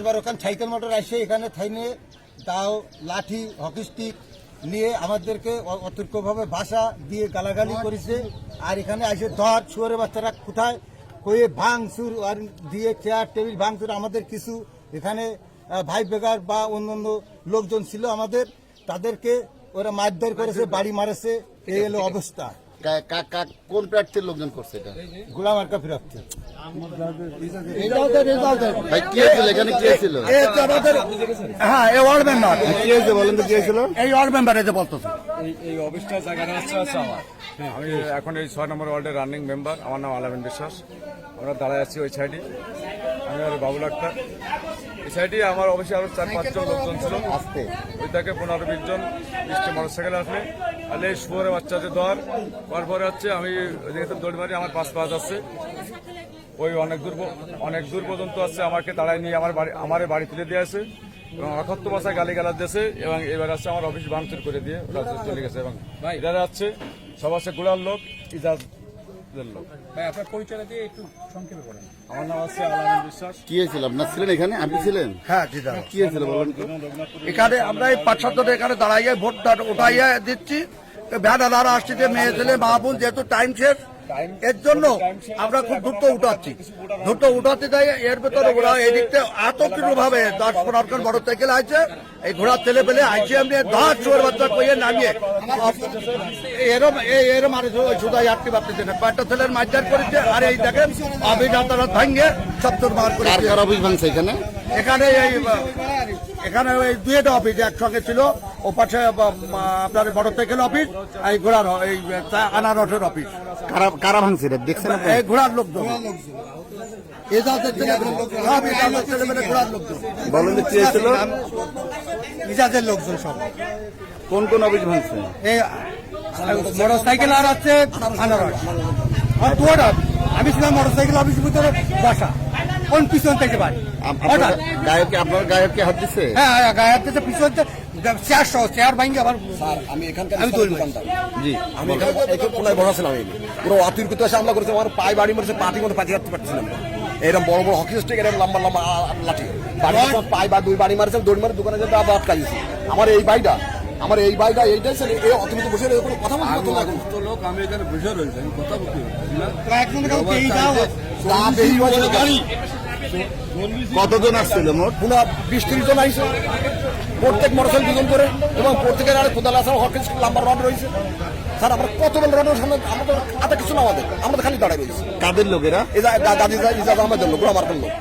এবার ওখানে cycle motor আসে এখানে থাইনে তাও লাঠি হকি স্টিক নিয়ে আমাদেরকে অতর্কভাবে ভাষা দিয়ে গালাগালি করেছে। আর এখানে আসে ধর শুয়ারের বাচ্চারা কোথায়? কয়ে ভাঙচুর আর দিয়ে চেয়ার টেবিল ভাঙচুর আমাদের কিছু এখানে ভাই বেগার বা অন্যান্য লোকজন ছিল আমাদের তাদেরকে ওরা মারধর করেছে। বাড়ি মারেছে। এই হলো অবস্থা। কোন প্রার্থীর লোকজন করছে এটা? গোলাম আরকা ফিরাচ্ছে ভাই কে ছিল? এখানে কে ছিল? হ্যাঁ আমার। আমি এখন এই ছয় নম্বর ওয়ার্ডের রানিং মেম্বার আমার নাম আলামিন বিশ্বাস। আমরা দাঁড়ায় আছি ওই সাইডে আমি আর বাবুল আক্তার। এই সাইডে আমার অফিসে আরও চার পাঁচজন লোকজন ছিল। আসতে। ওই থেকে পনেরো বিশ জন বিশটা মোটর সাইকেল আসলে। তাহলে এই শুয়ারে বাচ্চাদের দর তারপরে হচ্ছে আমি যেহেতু দৌড় মারি আমার পাঁচ পাঁচ আছে। ওই অনেক দূর অনেক দূর পর্যন্ত আছে আমাকে তাড়াই নিয়ে আমার বাড়ি আমার বাড়ি তুলে দিয়ে আছে এবং অকথ্য ভাষায় গালি গালাজ দিয়েছে এবং এবার আছে আমার অফিস ভাঙচুর করে দিয়ে ওরা চলে গেছে এবং এরা আছে সব আছে গোড়ার লোক লোক। ভাই আপনার পরিচয় দিয়ে একটু সংক্ষেপে বলেন। আমার নাম আছে আলামিন বিশ্বাস। কি হয়েছিল? আপনার ছিলেন এখানে? আপনি ছিলেন? হ্যাঁ জি দাদা। কি হয়েছিল বলেন তো? এখানে আমরা এই পাঁচ সাত এখানে দাঁড়াইয়ে ভোট উঠাইয়া দিচ্ছি। ভ্যান আধার আসছে যে মেয়ে ছেলে মা বোন যেহেতু টাইম শেষ এর জন্য আমরা খুব দ্রুত উঠাচ্ছি। দ্রুত উঠাতে যাই এর ভেতরে ওরা এদিকতে আতঙ্কিত ভাবে দশ পনেরো জন বড় সাইকেল আছে এই ঘোড়ার ছেলে পেলে আইসি এমনি দশ চোর বাচ্চা কইয়ে নামিয়ে। এরম এরম আর সুদাই আটকে পারতেছে না। কয়েকটা ছেলের মারজার করেছে আর এই দেখেন অভিযাত্রা ভাঙ্গে সপ্তর মার কার করেছে কার এখানে? এখানে এই এখানে ওই দুইটা অফিস একসঙ্গে ছিল। ও পাশে বা- মা- আপনার মোটরসাইকেল অফিস আর এই ঘোড়ার এই আনারসের অফিস কারা কারা ভাঙছে এটা দেখছেন এই ঘোড়ার ঘোড়ার লোকজন। বলেন তো কি হয়েছিল ইজাজের লোকজন সব। কোন কোন অফিস ভাঙছে? এই মোটর সাইকেল আর আছে আনারস। আর আমি ছিলাম মোটর সাইকেল অফিসের ভিতরে বসা। কোন পিছন থেকে বাড়ি? আপনার গায়ককে আপনার গায়ককে হাত দিছে? হ্যাঁ হ্যাঁ, গায়ের থেকে পিছন থেকে চেয়ার সহ চেয়ার ভাঙ্গে আবার আমি এখানকার আমি তুলবো। দোকানদার জি। আমি এখানে এখানে কোনায় পুরো অতিরিক্ত এসে হামলা করেছে আমার পায়ে বাড়ি মরেছে পাটি মধ্যে পাটি রাখতে পারছিলাম। এরকম বড় বড় হকি স্টিক এরকম লম্বা লম্বা লাঠি। বাড়ি পায়ে বা দুই বাড়ি মারছে দৌড় মারে দোকানে যেতে আবার আটকা দিয়েছি। আমার এই বাড়িটা আমার এই বাড়িটা এইটাই ছিল এই অতিরিক্ত বসে রয়ে কোনো কথা বলতে না লোক আমি এখানে বসে রয়েছি আমি কথা বলতে তা গাড়ি। কতজন আসছিল মোট? পুরো বিশ ত্রিশ জন আইসে প্রত্যেক মোটরসাইকেল দুজন করে এবং প্রত্যেকের আরে কোদাল আসা হকিস লাম্বার রড রয়েছে। স্যার আমরা কতজন রডের সামনে আমাদের হাতে কিছু না আমাদের আমরা খালি দাঁড়ায় রয়েছি। কাদের লোকেরা? ইজা দাদি ইজাজ আমাদের লোক আমার লোক।